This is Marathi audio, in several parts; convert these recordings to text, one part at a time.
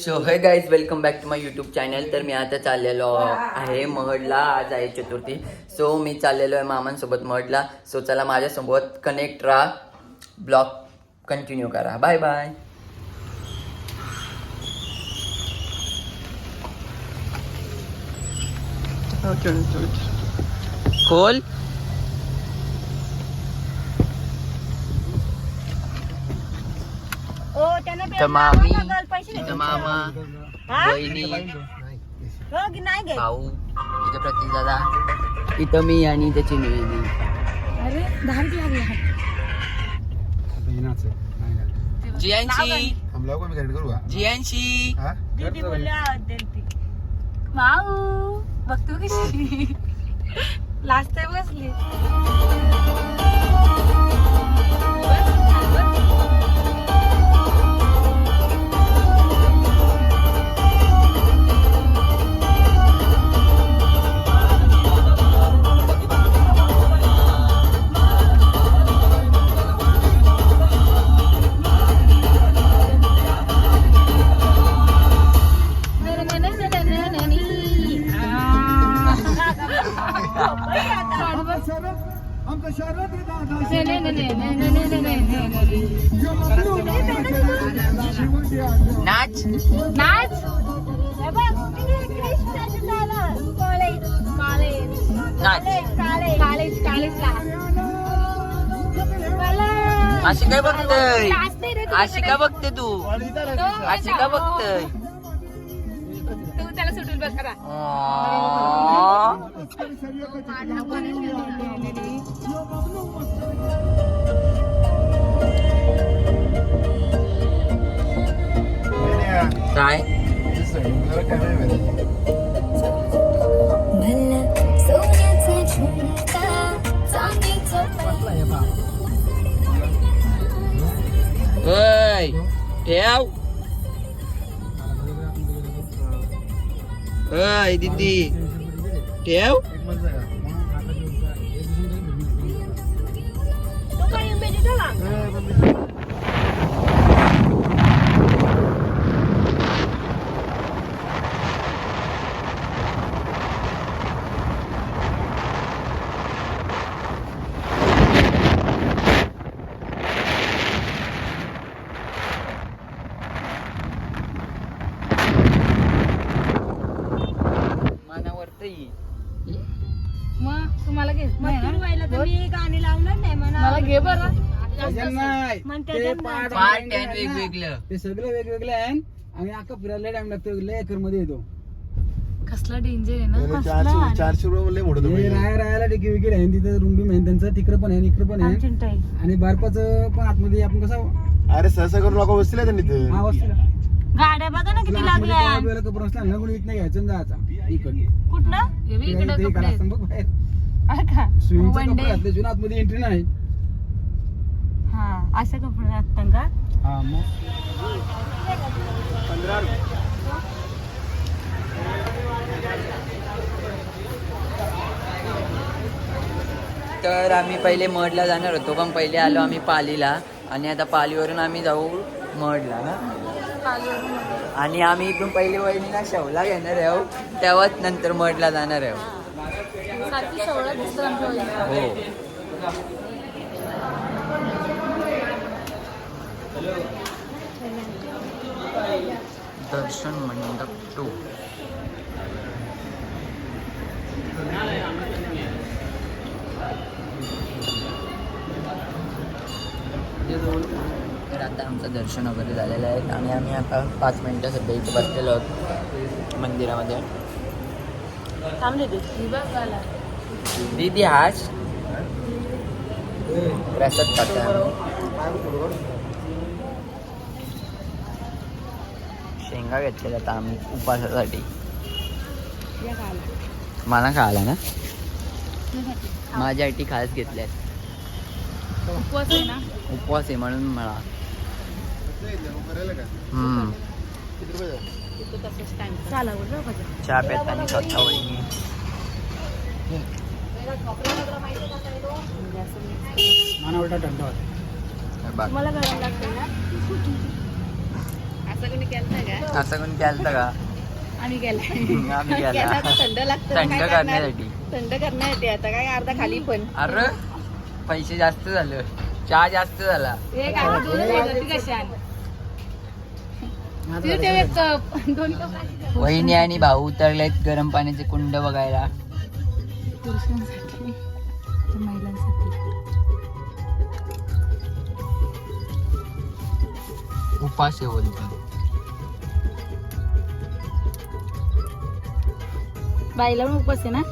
So hey guys welcome back to my YouTube channel तर मी आता चाललेलो आहे महडला आज आहे चतुर्थी. सो मी चाललेलो आहे मामांसोबत महडला सो चला माझ्यासोबत कनेक्ट राहा. ब्लॉग कंटिन्यू करा. बाय बाय खोल. तर मामी देते. मामा हा? बहिणी हो की नाही घे भाऊ तिथं प्रतीक दादा इथं मी आणि त्याची निवेदी अरे लागले हात. जियांशी. जियांशी. हाँ? दीदी बोलले आवाज देते माऊ बघतो कशी. लास्ट टाइम बसली. नाच? नाच. कॉलेज कॉलेज कॉलेज अशी काय बघतय. अशी का बघते तू. अशी का बघतय. तू त्याला सुटून बघ Trái ơi kéo. Ơi đi đi. Kéo. Hãy subscribe cho kênh Ghiền Mì Gõ Để không bỏ lỡ những video hấp dẫn घे बरं. म्हणते त्यांना. पार्ट टेन वेगवेगळं. ते सगळे वेगवेगळे आहे आणि अख्खा फिरायला टाइम लागतो. लय एकरमध्ये येतो. कसला डेंजर आहे ना? चारशे चारशे रुपये लय मोठं हे तुम्ही राया राहायला टिकी विकेट आहे तिथं रूम बी आहे त्यांचं तिकडे पण आहे इकडे पण आहे. चिंताई. आणि बर्फाचं पण आतमध्ये आपण कसं अरे सहसा करून लोक बसले त्यांनी हा वस्तू गाड्या बघा ना किती लागल्या. कपडे असला ना कोणी इथं घ्यायचं आणि जायचा. इकडे. कुठनं? हे बी इकडे कपडे आहेत. बघ बाहेर. का? स्विमिंगचा One कपडे day. घातले शिवाय आतमध्ये एंट्री नाही. असं कपडे लागतात का? मग. तर आम्ही पहिले मडला जाणार होतो पण पहिले आलो आम्ही पालीला. आणि आता पालीवरून आम्ही जाऊ मडला ना? आणि आम्ही इथून पहिले वहिनीला शवला घेणार आहो. तेव्हाच नंतर मडला जाणार आहो. हो. दर्शन मंडप टू. तर आता आमचं दर्शन वगैरे झालेलं आहे आणि आम्ही आता पाच मिनटं सध्या इथे बसलेलो आहोत मंदिरामध्ये. दीदी. हाच प्रसाद खातो शेंगा घेतलेल्या आता आम्ही उपासासाठी. मला खायला ना? माझ्यासाठी खास घेतल्यात उपवास आहे ना? उपवास आहे म्हणून मला. हम्म. चहा पेताना स्वतः वहिनी. मला गरम लागते ना? असं कोणी केलं का? असं कोणी केलं का? आम्ही केलं. आम्ही तर थंड लागतं. थंड काय करणार? करण्यासाठी. थंड करण्यासाठी. आता काय अर्धा खाली पण. अरे पैसे जास्त झालं. चहा जास्त झाला. हे काय? दोनच आहे, ती कशी आण? तिथे ते एक कप दोन कप वहिनी आणि भाऊ उतरलेत गरम पाण्याचे कुंड बघायला. पुरुषांसाठी. तर महिलांसाठी. उपास आहे बोलतो बाईला पण उपास आहे ना.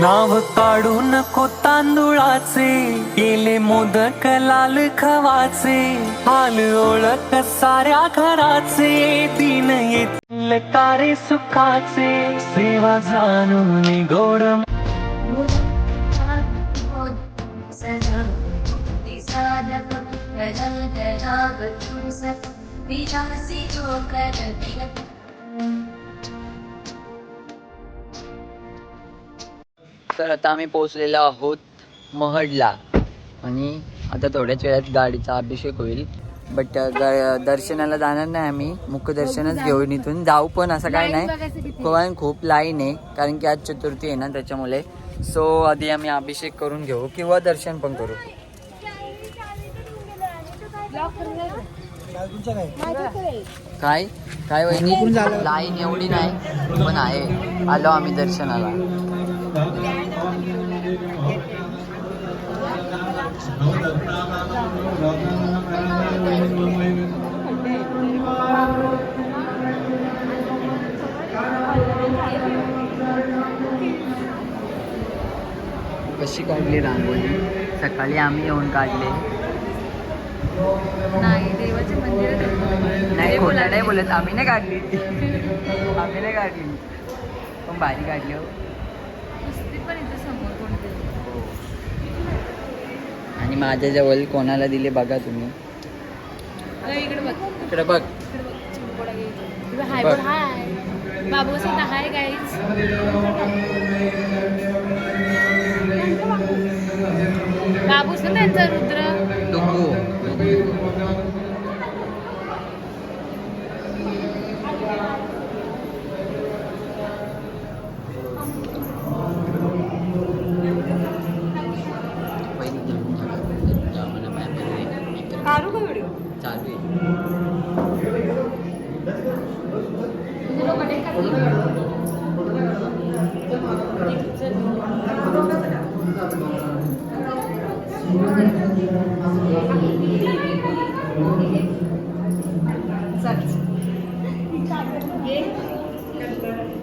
नाव काढू नको तांदुळाचे. केले मोदक लाल खवाचे. हाल ओळख साऱ्या घराचे. दिन येतील तारे सुखाचे. सेवा जाणून गोड विजासी जो कर तर आता आम्ही पोहोचलेलो आहोत महडला. आणि आता थोड्याच वेळात गाडीचा अभिषेक होईल. बट दर्शनाला जाणार नाही आम्ही. मुखदर्शनच घेऊन इथून जाऊ पण असं काय नाही. पण खूप लाईन आहे. कारण की आज चतुर्थी आहे ना त्याच्यामुळे. सो आधी आम्ही अभिषेक करून घेऊ किंवा दर्शन पण करू. काय? काय वहिनी? लाईन एवढी नाही पण आहे. आलो आम्ही दर्शनाला. कशी काढली रांगोळी? सकाळी आम्ही येऊन काढले. नाही देवाचे मंदिर नाही. खोटं नाही बोलत. आम्ही नाही काढली. आम्ही नाही काढली. पण भारी काढली हो. पण इथं समोर कोणते? आणि माझ्या जवळ कोणाला दिले बघा तुम्ही. इकडे बघ. इकडे बघ. हाय बघ. हाय. बाबू सांगा हाय गाईज बाबूस ना त्यांचा रुद्र डुंगू काढू का व्हिडिओ चालू आहे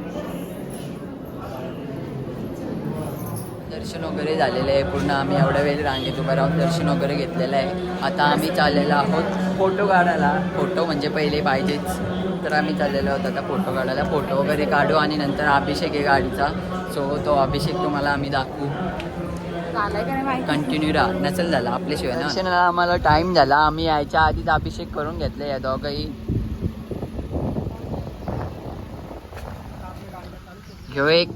दर्शन वगैरे झालेलं आहे. पूर्ण आम्ही एवढ्या वेळ रांगेत उभं राहून दर्शन वगैरे घेतलेलं आहे. आता आम्ही चाललेलो आहोत फोटो काढायला. फोटो म्हणजे पहिले पाहिजेच. तर आम्ही चाललेलो आहोत आता फोटो काढायला. फोटो वगैरे काढू आणि नंतर अभिषेक आहे गाडीचा. सो तो अभिषेक तुम्हाला आम्ही दाखवू. कंटिन्यू राहा. नसेल झाला. आपल्याशिवाय ना? दर्शनाला आम्हाला टाइम झाला. आम्ही यायच्या आधीच अभिषेक करून घेतले या दोघंही. ह्यो एक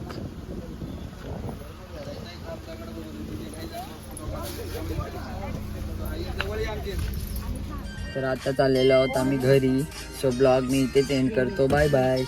तर आता चाललेलो आहोत आम्ही घरी. सो ब्लॉग मी इथे एंड करतो. Bye bye